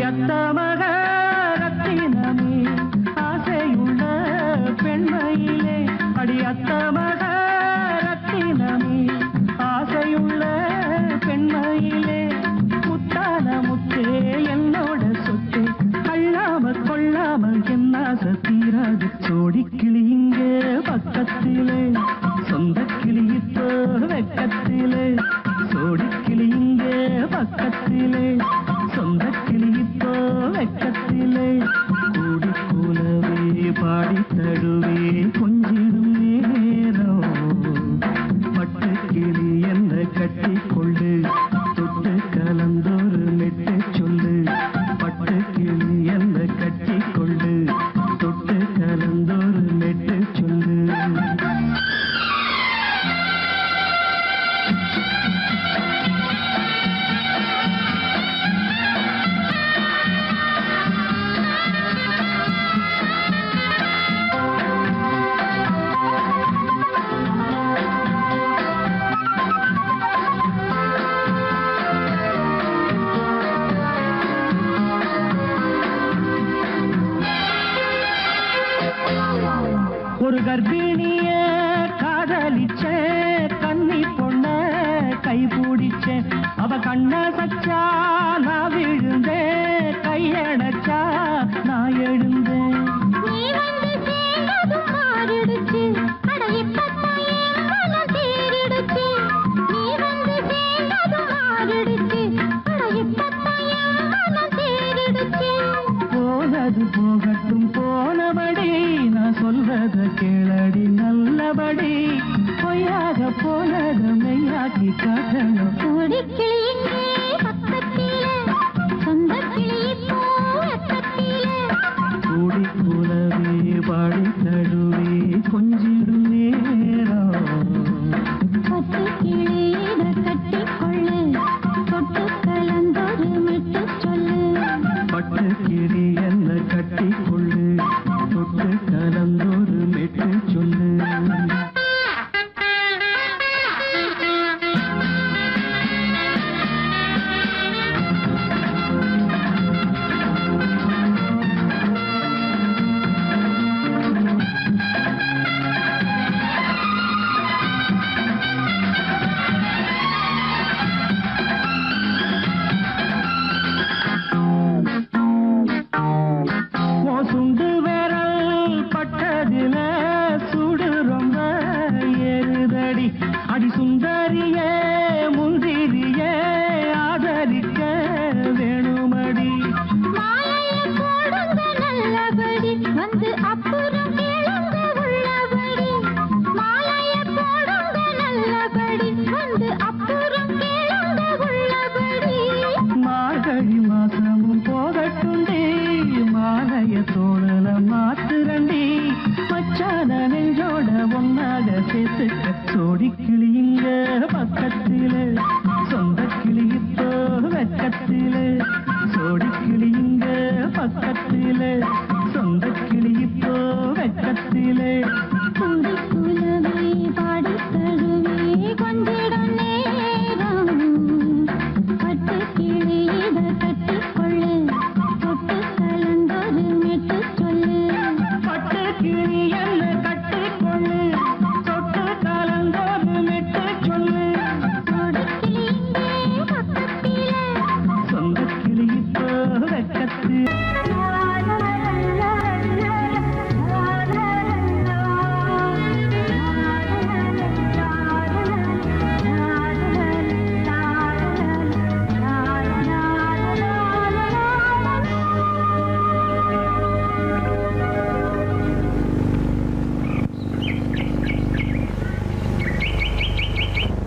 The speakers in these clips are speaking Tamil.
மையத்தமக Thank you.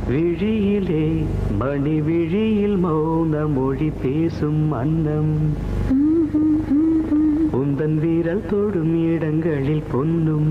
விழியிலே மணி விழியில் மௌன மொழி பேசும் அன்னம். உந்தன் வீரல் தொடும் இடங்களில் பொன்னும்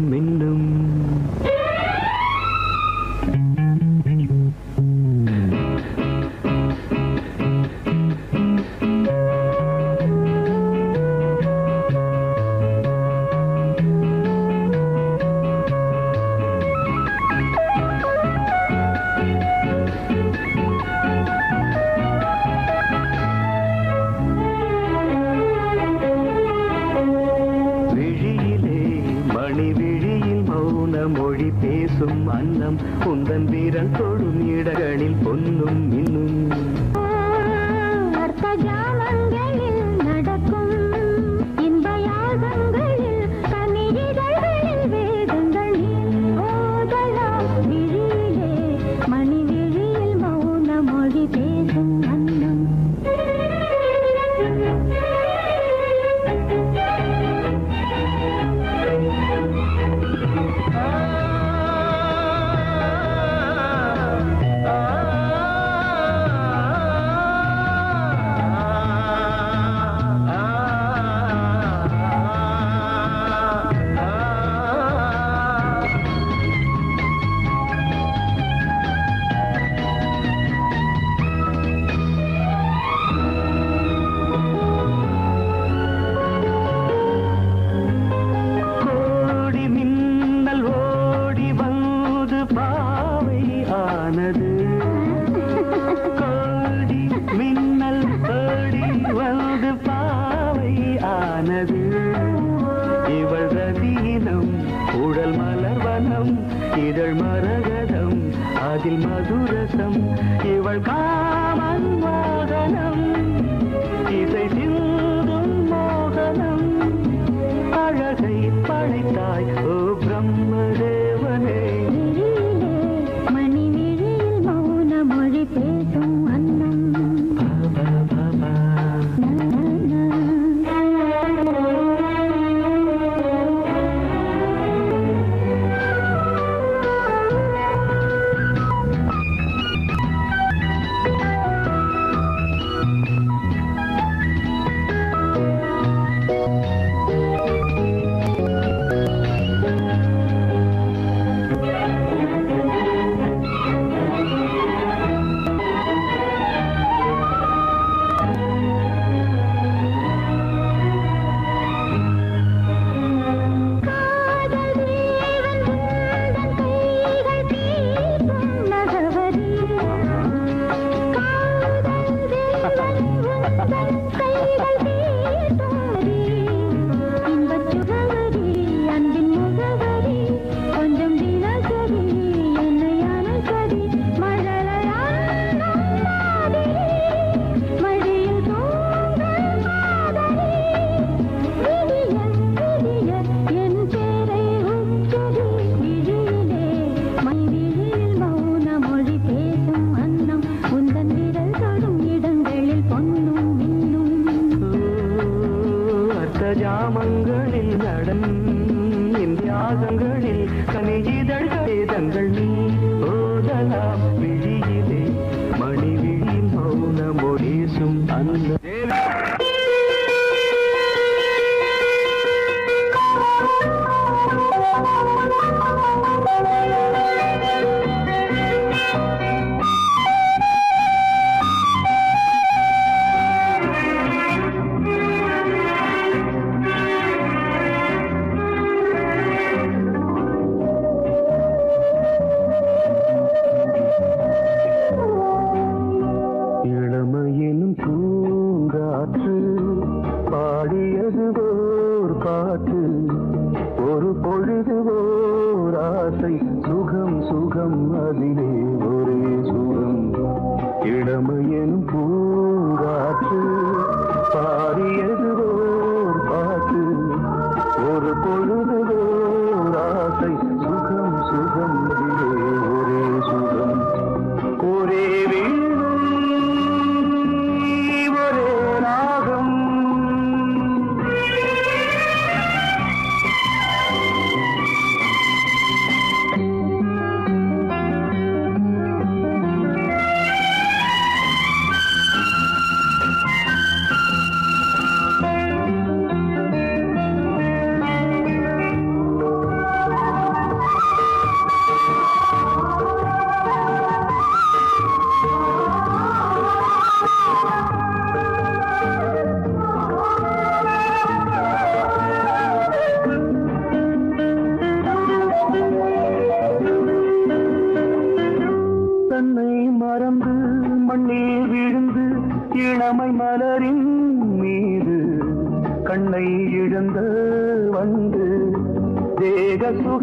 தியாகங்களில் கனியிதழ் வேதங்கள்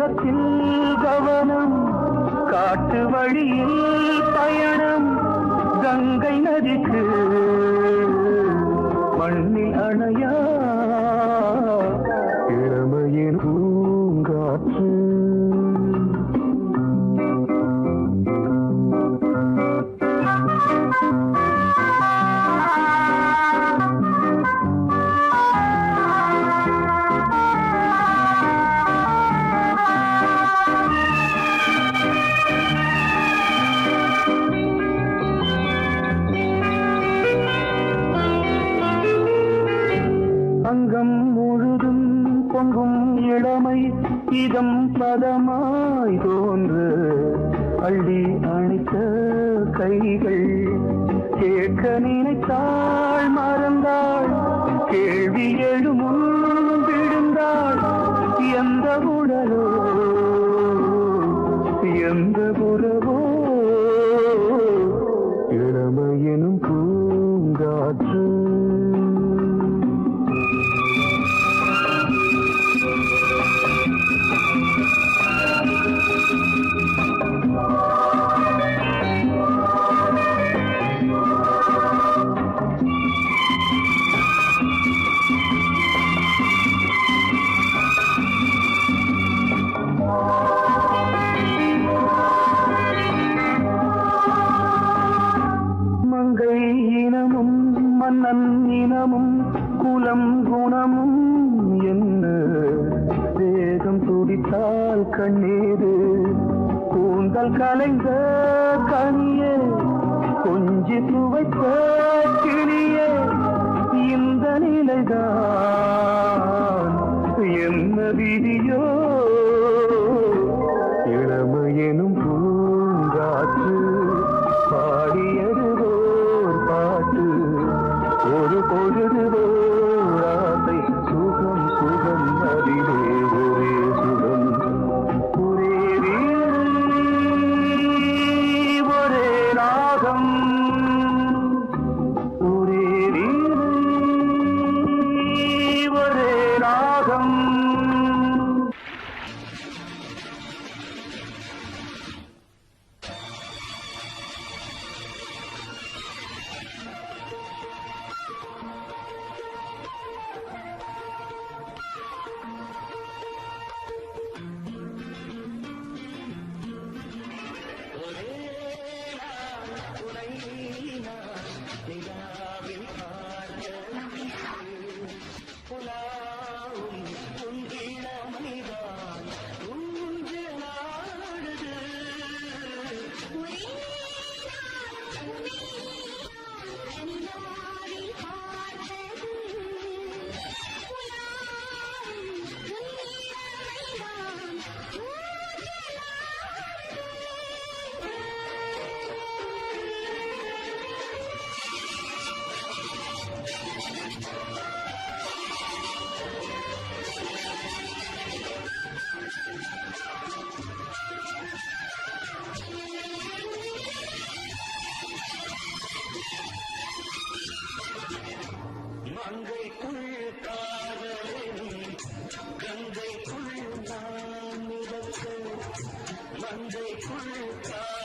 உள்ளத்தில் கைகள் Sunday, Purim time.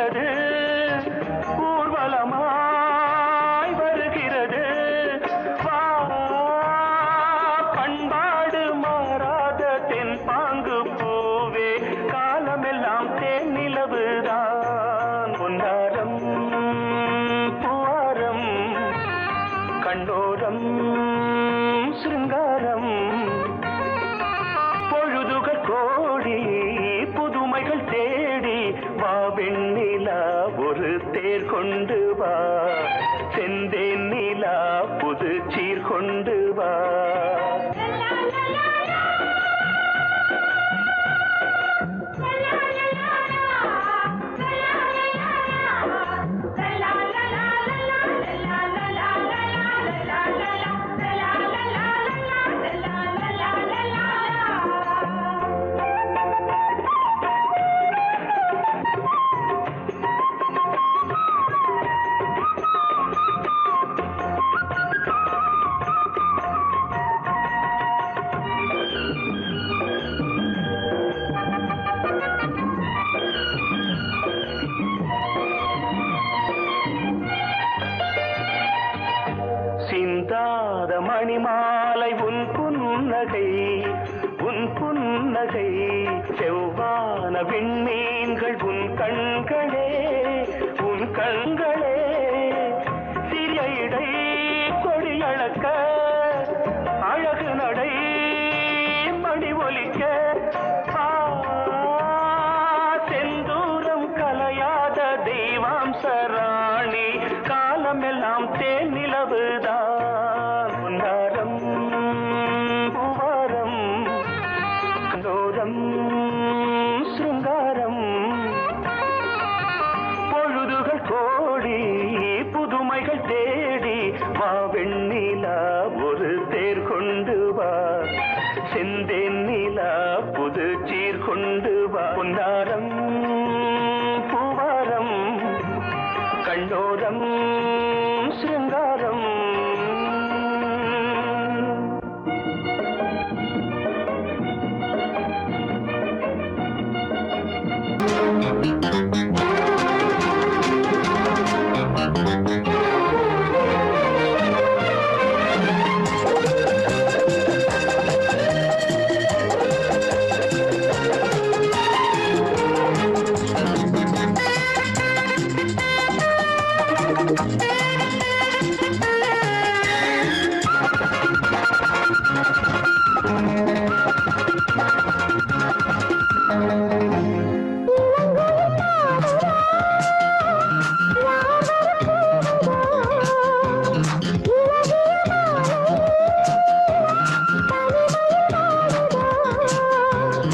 அசைகிறது கண்களே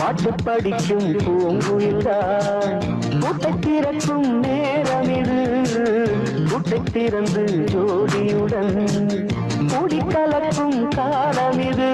பாட்டு படிக்கும் பூங்குயில்தான் கூட்டை திறக்கும் நேரம் இது கூட்டை திறந்து ஜோடியுடன் கூடி கலக்கும் காலம் இது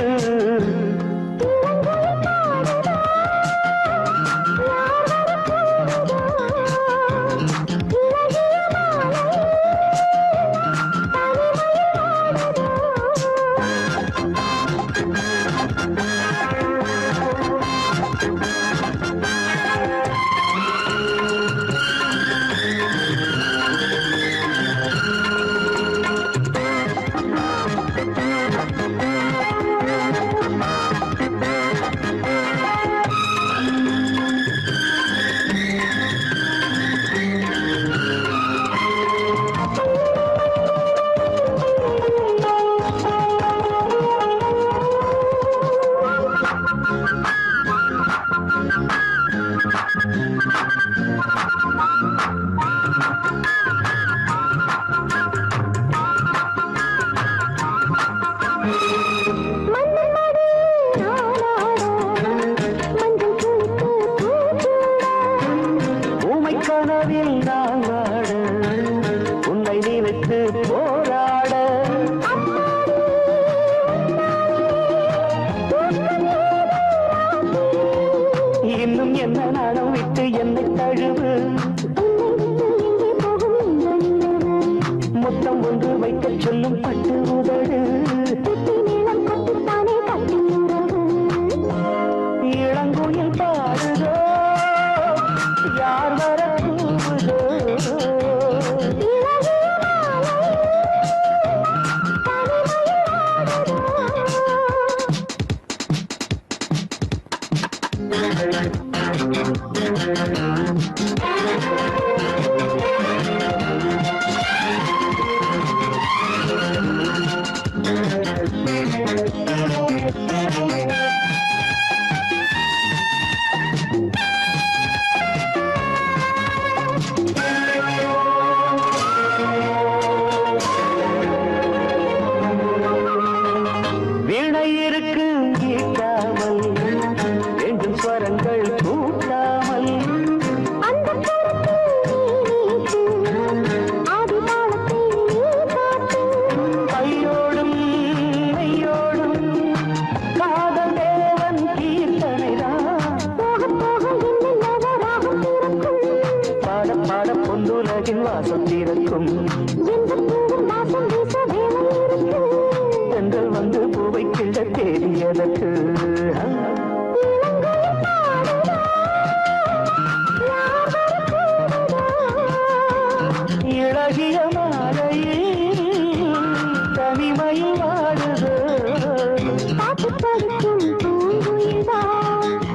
மொத்தம் ஒன்று வைக்கச் சொல்லும் பட்டு விடை இருக்கு